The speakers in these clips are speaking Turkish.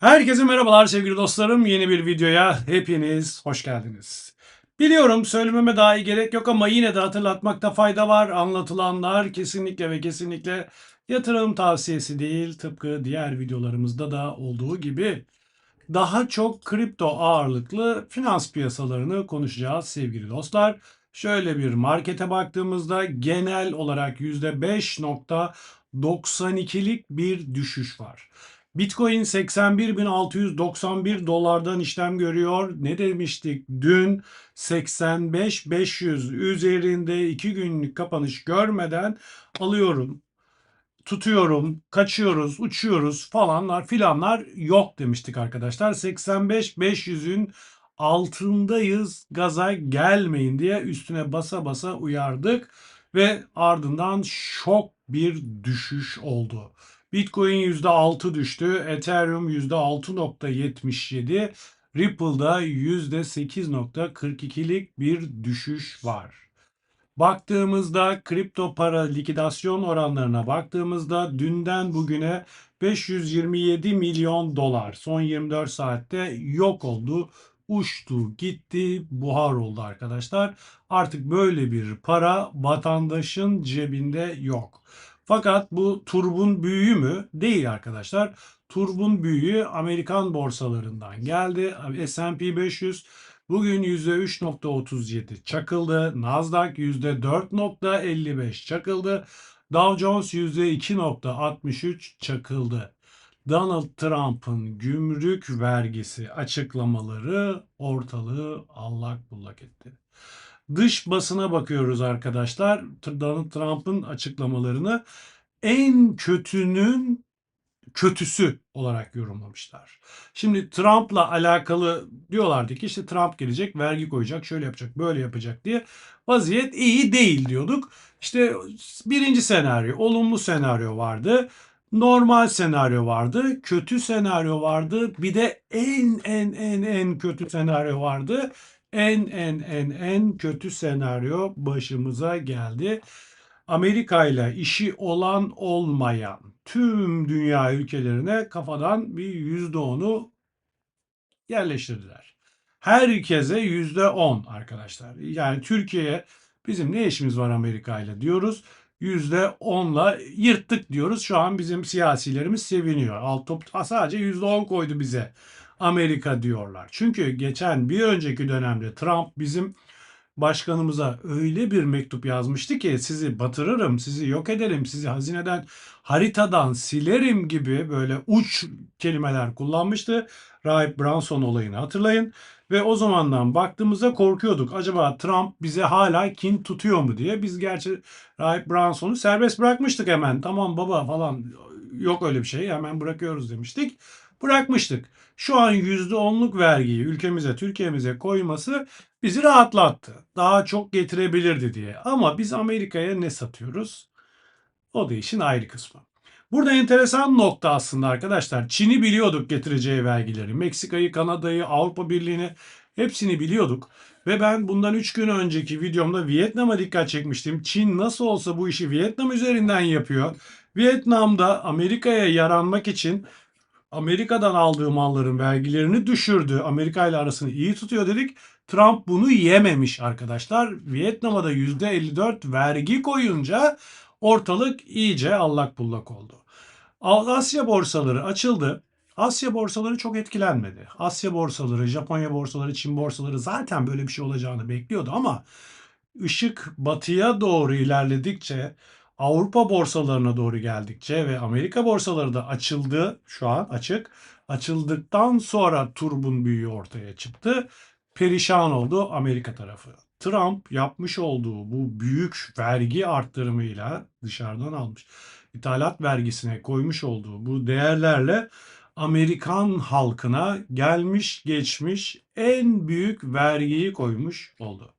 Herkese merhabalar sevgili dostlarım. Yeni bir videoya hepiniz hoş geldiniz. Biliyorum söylememe dahi gerek yok ama yine de hatırlatmakta fayda var. Anlatılanlar kesinlikle ve kesinlikle yatırım tavsiyesi değil. Tıpkı diğer videolarımızda da olduğu gibi daha çok kripto ağırlıklı finans piyasalarını konuşacağız sevgili dostlar. Şöyle bir markete baktığımızda genel olarak %5.92'lik bir düşüş var. Bitcoin 81.691 dolardan işlem görüyor. Ne demiştik? Dün 85.500 üzerinde 2 günlük kapanış görmeden alıyorum, tutuyorum, kaçıyoruz, uçuyoruz falanlar filanlar yok demiştik arkadaşlar. 85-500'ün altındayız gaza gelmeyin diye üstüne basa basa uyardık ve ardından şok bir düşüş oldu. Bitcoin %6 düştü, Ethereum %6.77, Ripple'da %8.42'lik bir düşüş var. Baktığımızda kripto para likidasyon oranlarına baktığımızda dünden bugüne 527 milyon dolar son 24 saatte yok oldu. Uçtu, gitti, buhar oldu arkadaşlar. Artık böyle bir para vatandaşın cebinde yok. Fakat bu turbun büyüğü mü? Değil arkadaşlar. Turbun büyüğü Amerikan borsalarından geldi. S&P 500 Bugün %3.37 çakıldı. Nasdaq %4.55 çakıldı. Dow Jones %2.63 çakıldı. Donald Trump'ın gümrük vergisi açıklamaları ortalığı allak bullak etti. Dış basına bakıyoruz arkadaşlar. Donald Trump'ın açıklamalarını en kötünün kötüsü olarak yorumlamışlar. Şimdi Trump'la alakalı diyorlardı ki işte Trump gelecek, vergi koyacak, şöyle yapacak, böyle yapacak diye. Vaziyet iyi değil diyorduk. İşte birinci senaryo, olumlu senaryo vardı. Normal senaryo vardı, kötü senaryo vardı. Bir de en en en en kötü senaryo vardı. En en en en kötü senaryo başımıza geldi. Amerika ile işi olan olmayan tüm dünya ülkelerine kafadan bir yüzde onu yerleştirdiler. Herkese yüzde on arkadaşlar. Yani Türkiye'ye bizim ne işimiz var Amerika ile diyoruz. Yüzde onla yırttık diyoruz. Şu an bizim siyasilerimiz seviniyor. Alt top sadece yüzde on koydu bize. Amerika diyorlar. Çünkü geçen bir önceki dönemde Trump bizim başkanımıza öyle bir mektup yazmıştı ki sizi batırırım, sizi yok ederim, sizi hazineden, haritadan silerim gibi böyle uç kelimeler kullanmıştı. Rahip Branson olayını hatırlayın. Ve o zamandan baktığımızda korkuyorduk. Acaba Trump bize hala kin tutuyor mu diye. Biz gerçi Rahip Branson'u serbest bırakmıştık hemen. Tamam baba falan yok öyle bir şey hemen bırakıyoruz demiştik. Bırakmıştık. Şu an %10'luk vergiyi ülkemize, Türkiye'mize koyması bizi rahatlattı. Daha çok getirebilirdi diye. Ama biz Amerika'ya ne satıyoruz? O da işin ayrı kısmı. Burada enteresan nokta aslında arkadaşlar. Çin'i biliyorduk getireceği vergileri. Meksika'yı, Kanada'yı, Avrupa Birliği'ni hepsini biliyorduk. Ve ben bundan 3 gün önceki videomda Vietnam'a dikkat çekmiştim. Çin nasıl olsa bu işi Vietnam üzerinden yapıyor. Vietnam'da Amerika'ya yaranmak için Amerika'dan aldığı malların vergilerini düşürdü. Amerika ile arasını iyi tutuyor dedik. Trump bunu yememiş arkadaşlar. Vietnam'a da %54 vergi koyunca ortalık iyice allak bullak oldu. Asya borsaları açıldı. Asya borsaları çok etkilenmedi. Asya borsaları, Japonya borsaları, Çin borsaları zaten böyle bir şey olacağını bekliyordu ama ışık batıya doğru ilerledikçe Avrupa borsalarına doğru geldikçe ve Amerika borsaları da açıldı şu an açık. Açıldıktan sonra turbun büyüğü ortaya çıktı. Perişan oldu Amerika tarafı. Trump yapmış olduğu bu büyük vergi arttırımıyla dışarıdan almış ithalat vergisine koymuş olduğu bu değerlerle Amerikan halkına gelmiş geçmiş en büyük vergiyi koymuş oldu.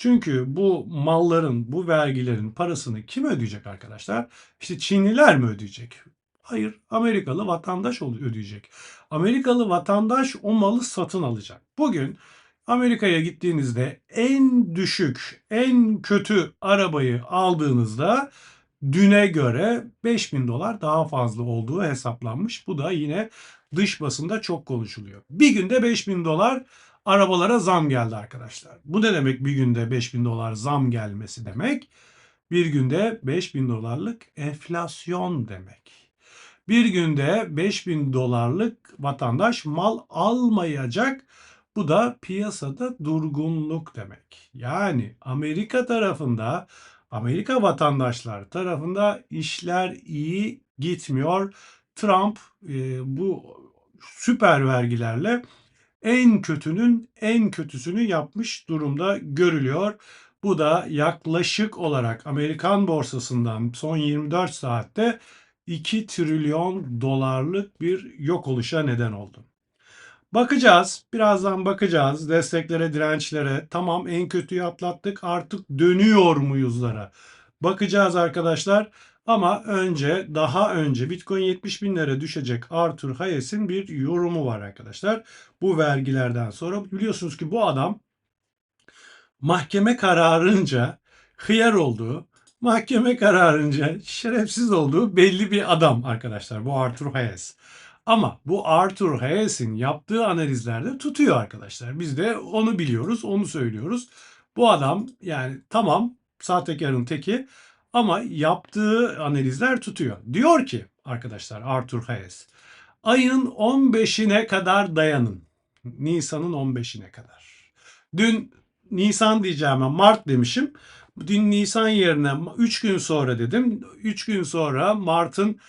Çünkü bu malların, bu vergilerin parasını kim ödeyecek arkadaşlar? İşte Çinliler mi ödeyecek? Hayır, Amerikalı vatandaş ödeyecek. Amerikalı vatandaş o malı satın alacak. Bugün Amerika'ya gittiğinizde en düşük, en kötü arabayı aldığınızda düne göre 5000 dolar daha fazla olduğu hesaplanmış. Bu da yine dış basında çok konuşuluyor. Bir günde 5000 dolar arabalara zam geldi arkadaşlar. Bu ne demek bir günde 5000 dolar zam gelmesi demek? Bir günde 5000 dolarlık enflasyon demek. Bir günde 5000 dolarlık vatandaş mal almayacak. Bu da piyasada durgunluk demek. Yani Amerika tarafında, Amerika vatandaşlar tarafında işler iyi gitmiyor. Trump e, bu süper vergilerle en kötünün en kötüsünü yapmış durumda görülüyor. Bu da yaklaşık olarak Amerikan borsasından son 24 saatte 2 trilyon dolarlık bir yok oluşa neden oldu. Bakacağız. Birazdan bakacağız. Desteklere, dirençlere. Tamam en kötüyü atlattık. Artık dönüyor muyuzlara? Bakacağız arkadaşlar. Ama önce daha önce Bitcoin 70 binlere düşecek Arthur Hayes'in bir yorumu var arkadaşlar. Bu vergilerden sonra biliyorsunuz ki bu adam mahkeme kararınca hıyar olduğu, mahkeme kararınca şerefsiz olduğu belli bir adam arkadaşlar bu Arthur Hayes. Ama bu Arthur Hayes'in yaptığı analizlerde tutuyor arkadaşlar. Biz de onu biliyoruz, onu söylüyoruz. Bu adam yani tamam sahtekarın teki ama yaptığı analizler tutuyor. Diyor ki arkadaşlar Arthur Hayes ayın 15'ine kadar dayanın. Nisan'ın 15'ine kadar. Dün Nisan diyeceğime Mart demişim. Dün Nisan yerine 3 gün sonra dedim. 3 gün sonra Mart'ın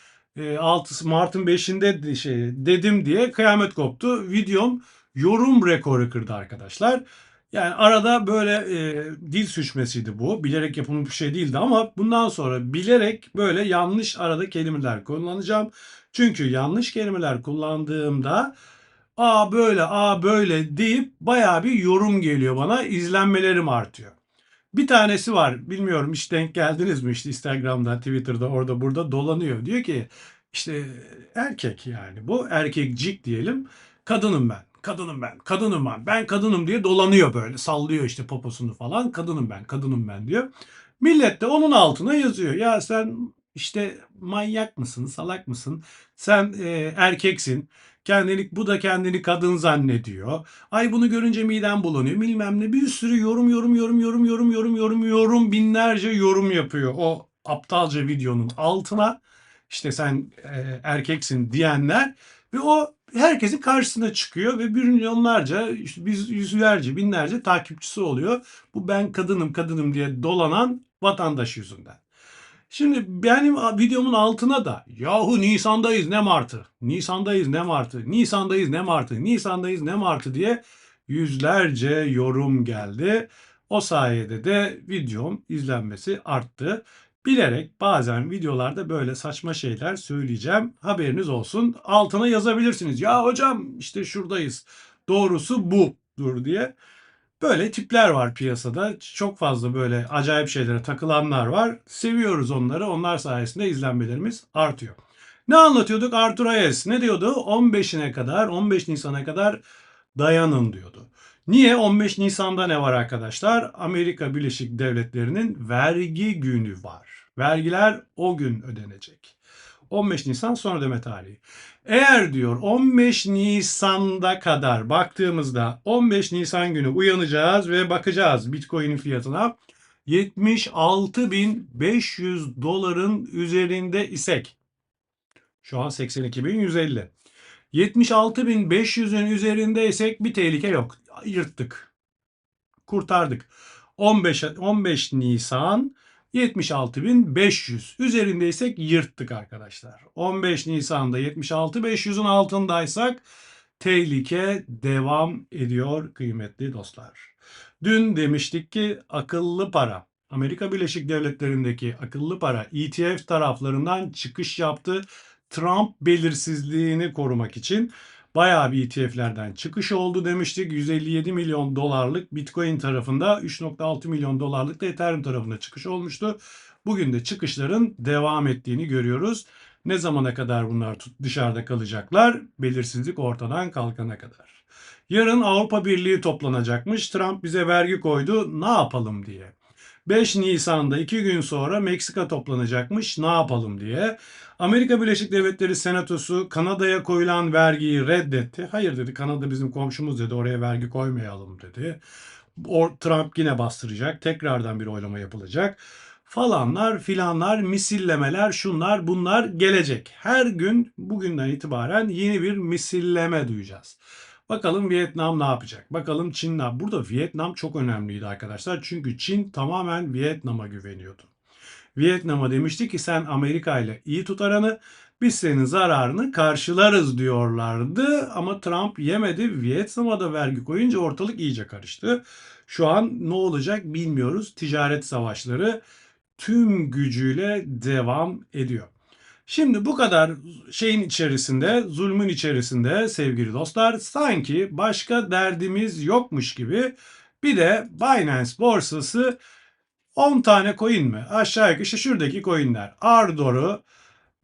6 Mart'ın 5'inde şey dedim diye kıyamet koptu. Videom yorum rekoru kırdı arkadaşlar. Yani arada böyle e, dil suçmasıydı bu. Bilerek yapılmış bir şey değildi ama bundan sonra bilerek böyle yanlış arada kelimeler kullanacağım. Çünkü yanlış kelimeler kullandığımda a böyle a böyle deyip baya bir yorum geliyor bana. İzlenmelerim artıyor. Bir tanesi var bilmiyorum hiç denk geldiniz mi işte Instagram'da Twitter'da orada burada dolanıyor. Diyor ki işte erkek yani bu erkekcik diyelim kadınım ben kadınım ben kadınım ben ben kadınım diye dolanıyor böyle sallıyor işte poposunu falan kadınım ben kadınım ben diyor. Millet de onun altına yazıyor ya sen işte manyak mısın salak mısın sen e, erkeksin Kendini, bu da kendini kadın zannediyor. Ay bunu görünce midem bulanıyor. Bilmem ne bir sürü yorum yorum yorum yorum yorum yorum yorum yorum binlerce yorum yapıyor. O aptalca videonun altına işte sen e, erkeksin diyenler ve o herkesin karşısına çıkıyor ve bir milyonlarca, işte biz yüzlerce, binlerce takipçisi oluyor. Bu ben kadınım kadınım diye dolanan vatandaş yüzünden. Şimdi benim videomun altına da yahu Nisan'dayız ne Mart'ı, Nisan'dayız ne Mart'ı, Nisan'dayız ne Mart'ı, Nisan'dayız ne Mart'ı diye yüzlerce yorum geldi. O sayede de videom izlenmesi arttı. Bilerek bazen videolarda böyle saçma şeyler söyleyeceğim. Haberiniz olsun. Altına yazabilirsiniz. Ya hocam işte şuradayız. Doğrusu budur diye. Böyle tipler var piyasada. Çok fazla böyle acayip şeylere takılanlar var. Seviyoruz onları. Onlar sayesinde izlenmelerimiz artıyor. Ne anlatıyorduk? Arthur Hayes ne diyordu? 15'ine kadar, 15 Nisan'a kadar dayanın diyordu. Niye? 15 Nisan'da ne var arkadaşlar? Amerika Birleşik Devletleri'nin vergi günü var. Vergiler o gün ödenecek. 15 Nisan son ödeme tarihi. Eğer diyor 15 Nisan'da kadar baktığımızda 15 Nisan günü uyanacağız ve bakacağız Bitcoin'in fiyatına 76.500 doların üzerinde isek şu an 82.150 76.500'ün üzerinde isek bir tehlike yok. Yırttık. Kurtardık. 15 15 Nisan 76.500 üzerindeysek yırttık arkadaşlar. 15 Nisan'da 76.500'ün altındaysak tehlike devam ediyor kıymetli dostlar. Dün demiştik ki akıllı para Amerika Birleşik Devletleri'ndeki akıllı para ETF taraflarından çıkış yaptı. Trump belirsizliğini korumak için bayağı bir ETF'lerden çıkış oldu demiştik. 157 milyon dolarlık Bitcoin tarafında 3.6 milyon dolarlık da Ethereum tarafında çıkış olmuştu. Bugün de çıkışların devam ettiğini görüyoruz. Ne zamana kadar bunlar dışarıda kalacaklar? Belirsizlik ortadan kalkana kadar. Yarın Avrupa Birliği toplanacakmış. Trump bize vergi koydu. Ne yapalım diye. 5 Nisan'da 2 gün sonra Meksika toplanacakmış ne yapalım diye. Amerika Birleşik Devletleri Senatosu Kanada'ya koyulan vergiyi reddetti. Hayır dedi Kanada bizim komşumuz dedi oraya vergi koymayalım dedi. O, Trump yine bastıracak. Tekrardan bir oylama yapılacak. Falanlar filanlar misillemeler şunlar bunlar gelecek. Her gün bugünden itibaren yeni bir misilleme duyacağız. Bakalım Vietnam ne yapacak? Bakalım Çin ne Burada Vietnam çok önemliydi arkadaşlar. Çünkü Çin tamamen Vietnam'a güveniyordu. Vietnam'a demişti ki sen Amerika ile iyi tut aranı biz senin zararını karşılarız diyorlardı ama Trump yemedi. Vietnam'a da vergi koyunca ortalık iyice karıştı. Şu an ne olacak bilmiyoruz. Ticaret savaşları tüm gücüyle devam ediyor. Şimdi bu kadar şeyin içerisinde, zulmün içerisinde sevgili dostlar sanki başka derdimiz yokmuş gibi bir de Binance borsası 10 tane coin mi? Aşağı yukarı işte şuradaki coinler. Ardor'u,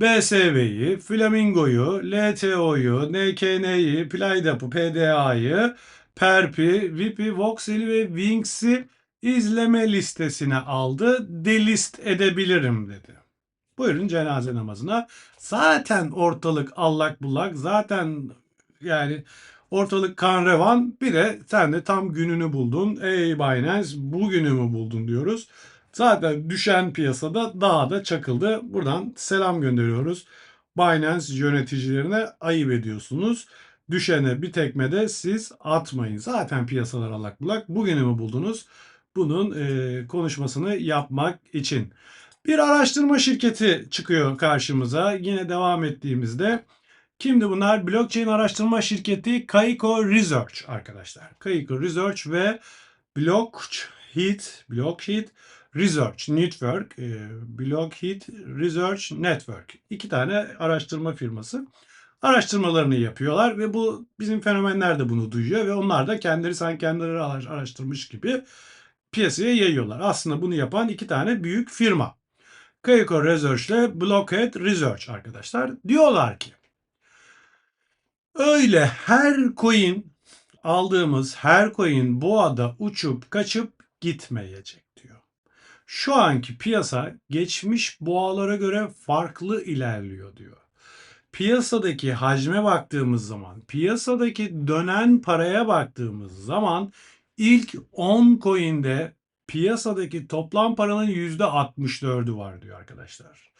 BSV'yi, Flamingo'yu, LTO'yu, NKN'yi, Playdap'ı, PDA'yı, Perp'i, VIP'i, Voxel'i ve Wings'i izleme listesine aldı. Delist edebilirim dedi. Buyurun cenaze namazına. Zaten ortalık allak bullak. Zaten yani ortalık kan revan. Bir de sen de tam gününü buldun. Ey Binance bugünü mü buldun diyoruz. Zaten düşen piyasada daha da çakıldı. Buradan selam gönderiyoruz. Binance yöneticilerine ayıp ediyorsunuz. Düşene bir tekme de siz atmayın. Zaten piyasalar allak bullak. Bugünü mü buldunuz? Bunun e, konuşmasını yapmak için. Bir araştırma şirketi çıkıyor karşımıza. Yine devam ettiğimizde kimdi bunlar? Blockchain araştırma şirketi Kaiko Research arkadaşlar. Kaiko Research ve Blockheat, Blockheat Research Network, e, Blockheat Research Network. İki tane araştırma firması araştırmalarını yapıyorlar ve bu bizim fenomenler de bunu duyuyor ve onlar da kendileri sanki kendileri araştırmış gibi piyasaya yayıyorlar. Aslında bunu yapan iki tane büyük firma. Kaiko Research ile Blockhead Research arkadaşlar. Diyorlar ki öyle her coin aldığımız her coin boğada uçup kaçıp gitmeyecek diyor. Şu anki piyasa geçmiş boğalara göre farklı ilerliyor diyor. Piyasadaki hacme baktığımız zaman, piyasadaki dönen paraya baktığımız zaman ilk 10 coin'de piyasadaki toplam paranın %64'ü var diyor arkadaşlar.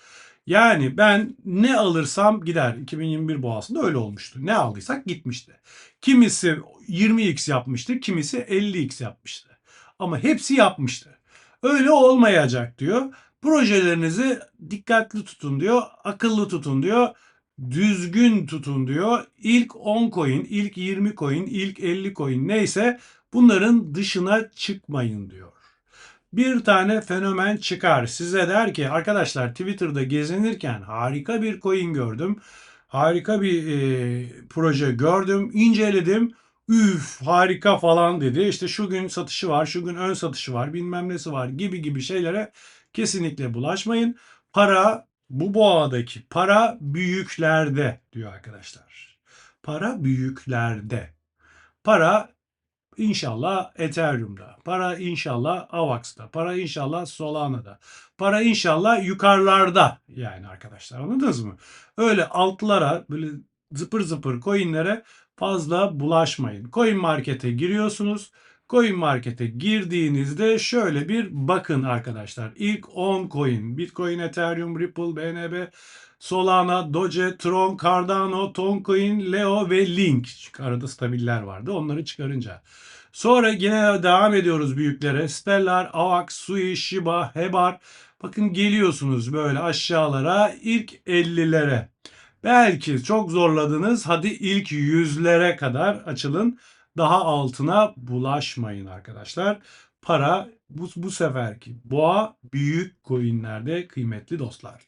Yani ben ne alırsam gider. 2021 boğasında öyle olmuştu. Ne aldıysak gitmişti. Kimisi 20x yapmıştı, kimisi 50x yapmıştı. Ama hepsi yapmıştı. Öyle olmayacak diyor. Projelerinizi dikkatli tutun diyor, akıllı tutun diyor, düzgün tutun diyor. İlk 10 coin, ilk 20 coin, ilk 50 coin neyse bunların dışına çıkmayın diyor bir tane fenomen çıkar. Size der ki arkadaşlar Twitter'da gezinirken harika bir coin gördüm. Harika bir e, proje gördüm. inceledim. Üf harika falan dedi. İşte şu gün satışı var, şu gün ön satışı var, bilmem nesi var gibi gibi şeylere kesinlikle bulaşmayın. Para bu boğadaki para büyüklerde diyor arkadaşlar. Para büyüklerde. Para İnşallah Ethereum'da. Para inşallah Avax'ta. Para inşallah Solana'da. Para inşallah yukarılarda yani arkadaşlar anladınız mı? Öyle altlara böyle zıpır zıpır coinlere fazla bulaşmayın. Coin markete giriyorsunuz. Coin markete girdiğinizde şöyle bir bakın arkadaşlar. İlk 10 coin Bitcoin, Ethereum, Ripple, BNB, Solana, Doge, Tron, Cardano, Toncoin, Leo ve Link. Arada stabiller vardı. Onları çıkarınca. Sonra yine devam ediyoruz büyüklere. Stellar, Avax, Sui, Shiba, Hebar. Bakın geliyorsunuz böyle aşağılara ilk 50'lere. Belki çok zorladınız. Hadi ilk yüzlere kadar açılın. Daha altına bulaşmayın arkadaşlar. Para bu, bu seferki boğa büyük coinlerde kıymetli dostlar.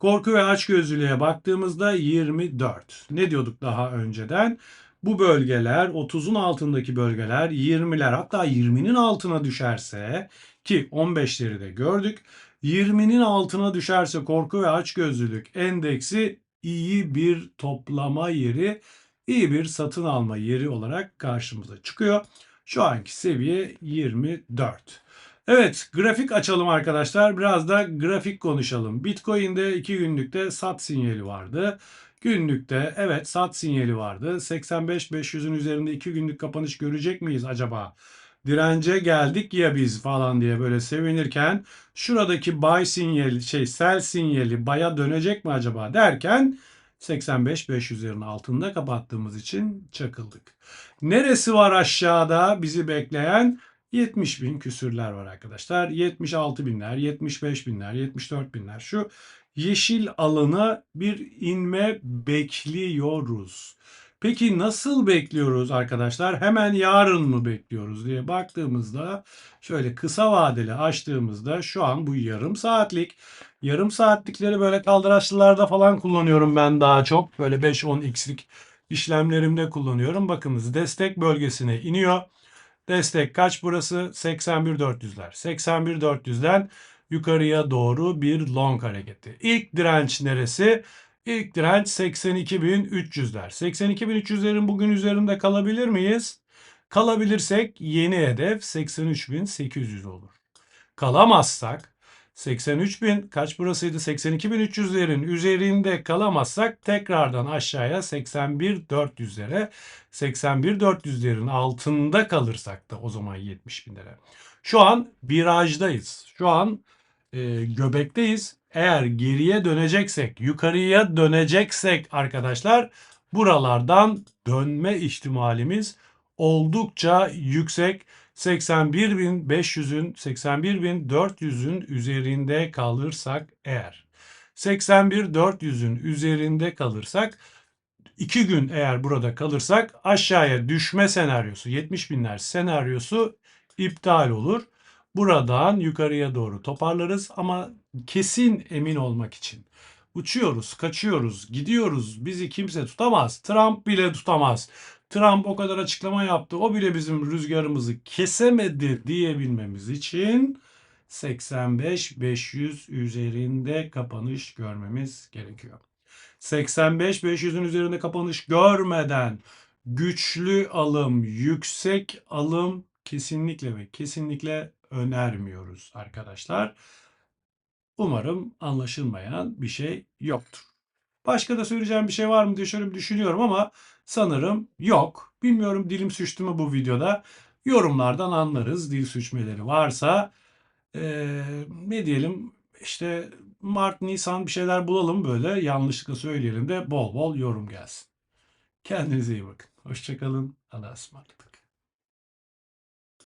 Korku ve açgözlülüğe baktığımızda 24. Ne diyorduk daha önceden? Bu bölgeler 30'un altındaki bölgeler 20'ler hatta 20'nin altına düşerse ki 15'leri de gördük. 20'nin altına düşerse korku ve açgözlülük endeksi iyi bir toplama yeri, iyi bir satın alma yeri olarak karşımıza çıkıyor. Şu anki seviye 24. Evet, grafik açalım arkadaşlar. Biraz da grafik konuşalım. Bitcoin'de 2 günlükte sat sinyali vardı. Günlükte evet sat sinyali vardı. 85-500'ün üzerinde 2 günlük kapanış görecek miyiz acaba? Dirence geldik ya biz falan diye böyle sevinirken şuradaki buy sinyali şey sell sinyali baya dönecek mi acaba derken 85-500'lerin altında kapattığımız için çakıldık. Neresi var aşağıda bizi bekleyen? 70 bin küsürler var arkadaşlar. 76 binler, 75 binler, 74 binler. Şu yeşil alana bir inme bekliyoruz. Peki nasıl bekliyoruz arkadaşlar? Hemen yarın mı bekliyoruz diye baktığımızda şöyle kısa vadeli açtığımızda şu an bu yarım saatlik. Yarım saatlikleri böyle kaldıraçlılarda falan kullanıyorum ben daha çok. Böyle 5-10x'lik işlemlerimde kullanıyorum. Bakınız destek bölgesine iniyor. Destek kaç burası? 81.400'ler. 81.400'den yukarıya doğru bir long hareketi. İlk direnç neresi? İlk direnç 82.300'ler. 82.300'lerin bugün üzerinde kalabilir miyiz? Kalabilirsek yeni hedef 83.800 olur. Kalamazsak 83.000 kaç burasıydı? 82.300'lerin üzerinde kalamazsak tekrardan aşağıya 81.400'lere 81.400'lerin altında kalırsak da o zaman 70.000'lere. Şu an virajdayız. Şu an e, göbekteyiz. Eğer geriye döneceksek, yukarıya döneceksek arkadaşlar buralardan dönme ihtimalimiz oldukça yüksek. 81.500'ün 81.400'ün üzerinde kalırsak eğer 81.400'ün üzerinde kalırsak 2 gün eğer burada kalırsak aşağıya düşme senaryosu 70 binler senaryosu iptal olur. Buradan yukarıya doğru toparlarız ama kesin emin olmak için. Uçuyoruz, kaçıyoruz, gidiyoruz. Bizi kimse tutamaz. Trump bile tutamaz. Trump o kadar açıklama yaptı. O bile bizim rüzgarımızı kesemedi diyebilmemiz için 85-500 üzerinde kapanış görmemiz gerekiyor. 85-500'ün üzerinde kapanış görmeden güçlü alım, yüksek alım kesinlikle ve kesinlikle önermiyoruz arkadaşlar. Umarım anlaşılmayan bir şey yoktur. Başka da söyleyeceğim bir şey var mı diye şöyle bir düşünüyorum ama sanırım yok. Bilmiyorum dilim suçtu mu bu videoda. Yorumlardan anlarız dil suçmeleri varsa. Ee, ne diyelim işte Mart, Nisan bir şeyler bulalım böyle yanlışlıkla söyleyelim de bol bol yorum gelsin. Kendinize iyi bakın. Hoşçakalın. Allah'a ısmarladık.